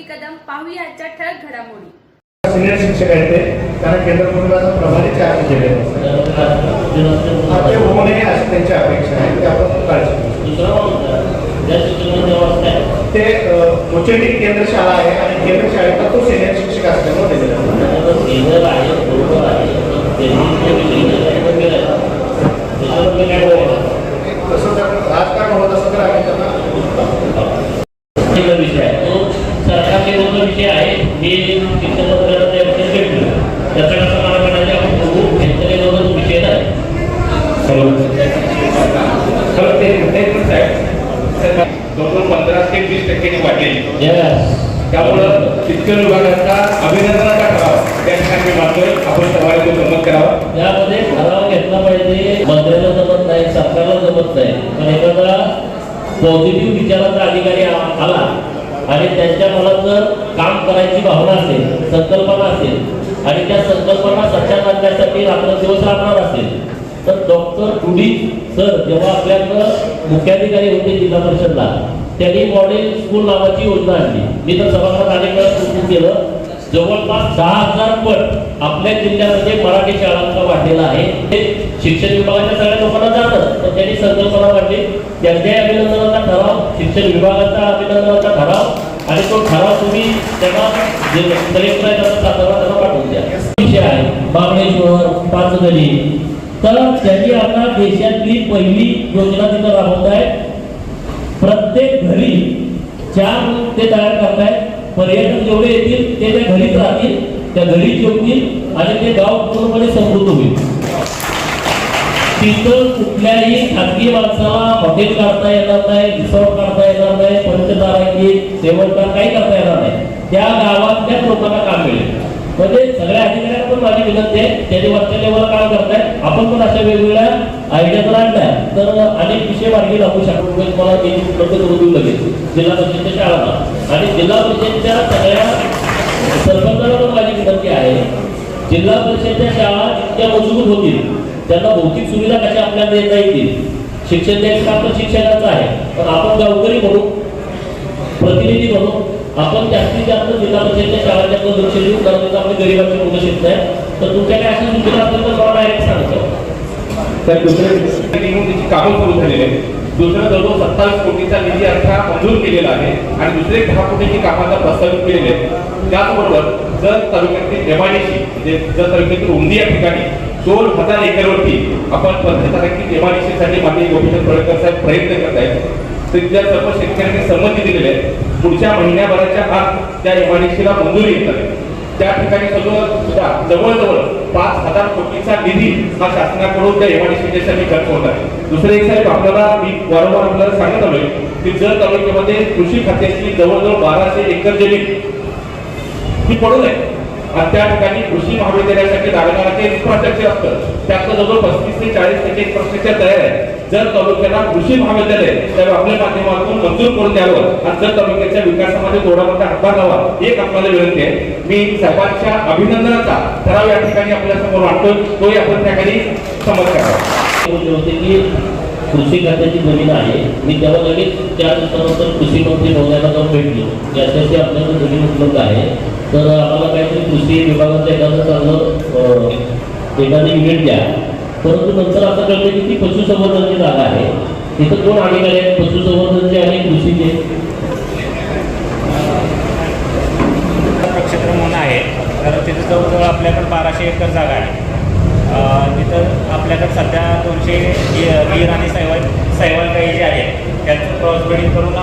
मी कदम पाहूया आजच्या ठळक घडामोडी. सिनियर शिक्षक आहेत ते. कारण केंद्र मंडळाचा प्रभारी चार्ज केले. ते होऊ नये अशी त्यांची अपेक्षा आहे ते आपण काळजी ते अ, मुचंडी केंद्र शाळा आहे आणि केंद्र शाळेचा तो सिनियर शिक्षक असल्यामुळे दिलेला आहे. तसं जर राजकारण होत असं तर आम्ही त्यांना विषय आहे तो विषय आहे भेटलो त्याचा आपण बघू विषय खरं ते पण आहे पंधरा ते वीस टक्क्यांनी वाढलेली. Yes. त्यामुळं शिक्षण विभागाचा अभिनंदनाचा ठराव त्या ठिकाणी मी मानतोय आपण सर्वांनी तो संमत करावा. काम करायची भावना असेल संकल्पना असेल आणि त्या संकल्पना सत्यात आणण्यासाठी रात्रदिवस राबणार असेल. तर डॉक्टर टुडी सर जेव्हा आपल्याकडं मुख्याधिकारी होते जिल्हा परिषदला त्यांनी मॉडेल स्कूल नावाची योजना आणली. मी तर सभागृहात अनेक वेळा सूचित केलं. जवळपास दहा हजार पट आपल्या जिल्ह्यामध्ये मराठी शाळांचा वाढलेला आहे. हे शिक्षण विभागाच्या सगळ्या लोकांना जाणं तर त्यांनी संकल्पना मांडली. त्यांच्याही अभिनंदनाचा ठराव शिक्षण विभागाचा अभिनंदनाचा ठराव आणि तो ठराव तुम्ही त्यांना जे कलेक्टर आहे त्यांना सातारा त्यांना पाठवून द्या. विषय आहे. बाबळेश्वर पाचगणी. तर त्यांनी आता देशातली पहिली योजना तिथं राबवत आहे. प्रत्येक घरी चार ते तयार करताय पर्यटक जेवढे येतील ते त्या घरीच राहतील त्या घरी जेवतील आणि ते गाव पूर्णपणे समृद्ध होईल. तिथं कुठल्याही खाजगी माणसाला हॉटेल काढता येणार नाही रिसॉर्ट काढता येणार नाही पंचतारांगी सेवनकार काही करता येणार नाही. त्या गावातल्याच लोकांना काम मिळेल. म्हणजे सगळ्या अधिकाऱ्यांना पण माझी विनंती आहे त्यांनी वरच्या लेवलला काम करताय आपण पण अशा वेगवेगळ्या आयडिया जर आणल्या तर अनेक विषय मार्गी लागू शकतो म्हणजे मला ते उपलब्ध करून देऊ लगेच. जिल्हा परिषदेच्या शाळांना. आणि जिल्हा परिषदेच्या सगळ्या सरपंचाला पण माझी विनंती आहे. जिल्हा परिषदेच्या शाळा इतक्या मजबूत होतील. त्यांना भौतिक सुविधा कशा आपल्याला देता येतील? शिक्षण द्यायचं काम तर शिक्षणाचं आहे. पण आपण गावकरी म्हणू प्रतिनिधी म्हणू आपण जास्तीत जास्त जिल्हा परिषदेच्या शाळांच्या लक्ष देऊ कारण आपले गरीबाची मुलं शिकत आहेत तर तुमच्याकडे अशा सूचना असेल तर मला डायरेक्ट सांगतो. तर दुसरे कामं सुरू झालेली आहेत. दुसरं जवळजवळ सत्तावीस कोटीचा निधी अर्थात मंजूर केलेला आहे आणि दुसरे दहा कोटीची कामाचा प्रस्तावित केलेले आहेत. त्याचबरोबर जर तालुक्यातील एमआयडीसी म्हणजे जर तालुक्यातील उंदी या ठिकाणी दोन हजार एकरवरती आपण पंधरा तारखेची एमआयडीसीसाठी माननीय गोपीचंद पडळकर साहेब प्रयत्न करत आहेत. तर त्या सर्व शेतकऱ्यांनी संमती दिलेली आहे. पुढच्या महिन्याभराच्या आत त्या एमआयडीसीला मंजुरी येत आहे. त्या ठिकाणी सुद्धा जवळजवळ पाच हजार कोटीचा निधी हा शासनाकडून त्या एमआयडीसीसाठी खर्च होत आहे. दुसरं एक साहेब आपल्याला मी वारंवार आपल्याला सांगत आलोय की जर तालुक्यामध्ये कृषी खात्याची जवळजवळ बाराशे एकर जमीन ही पडून आहे. आणि त्या ठिकाणी कृषी महाविद्यालयासाठी लागणारं जे इन्फ्रास्ट्रक्चर असतं त्याचं जवळ पस्तीस ते चाळीस टक्के इन्फ्रास्ट्रक्चर तयार आहे. जर तालुक्याला कृषी महाविद्यालय त्या आपल्या माध्यमातून मंजूर करून द्यावं आणि जर तालुक्याच्या विकासामध्ये थोडा मोठा हातभार लावा एक आपल्याला विनंती आहे. मी साहेबांच्या अभिनंदनाचा ठराव या ठिकाणी आपल्यासमोर मांडतो तोही आपण त्या ठिकाणी समज करावा कृषी खात्याची जमीन आहे. मी तेव्हा लगेच त्यानंतर दिवसानंतर कृषी मंत्री महोदयाला जाऊन भेटलो. याच्याशी आपल्याला जमीन उपलब्ध आहे. तर आम्हाला काहीतरी कृषी विभागाचं एखादं चांगलं एखादी युनिट द्या. परंतु नंतर असं कळतं की ती पशुसंवर्धनची जागा आहे. तिथं दोन अधिकारी आहेत? पशुसंवर्धनचे आणि कृषीचे. नक्षत्र म्हणून आहे. तर तिथं जवळजवळ आपल्याकडे बाराशे एकर जागा आहे. तिथं आपल्याकडे सध्या दोनशे गि- गीर आणि सैवल सैवल काही जे आहेत त्यांचं क्रॉस ब्रीडिंग करून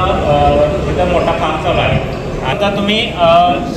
तिथं मोठा काम चालू आहे. आता तुम्ही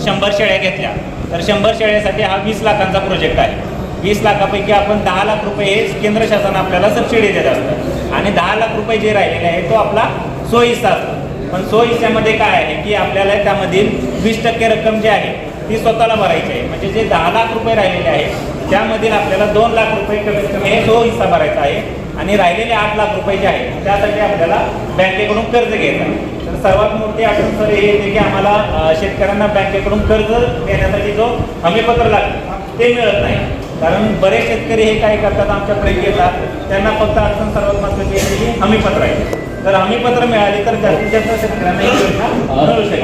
शंभर शेळ्या घेतल्या तर शंभर शेळ्यासाठी हा वीस लाखांचा प्रोजेक्ट आहे. वीस लाखापैकी आपण दहा लाख रुपये हे केंद्र शासन आपल्याला सबसिडी देत असतं. आणि दहा लाख रुपये जे राहिलेले आहे तो आपला सोयीचा असतो. पण सो हिस्स्यामध्ये काय आहे की आपल्याला त्यामधील वीस टक्के रक्कम जी आहे ती स्वतःला भरायची आहे. म्हणजे जे दहा लाख रुपये राहिलेले आहेत त्यामधील आपल्याला दोन लाख रुपये कमीत कमी हे सो हिस्सा भरायचा आहे. आणि राहिलेले आठ लाख रुपये जे आहेत त्यासाठी आपल्याला बँकेकडून कर्ज घ्यायचं आहे. तर सर्वात मोठी अडचण सर हे येते की आम्हाला शेतकऱ्यांना बँकेकडून कर्ज देण्यासाठी जो हमीपत्र लागतं ते मिळत नाही. कारण बरेच शेतकरी हे काय करतात आमच्याकडे येतात त्यांना फक्त अडचण सर्वात महत्त्वाची की हमीपत्र आहे. तर हमीपत्र मिळाले तर जास्तीत जास्त शेतकऱ्यांना मिळू शकेल.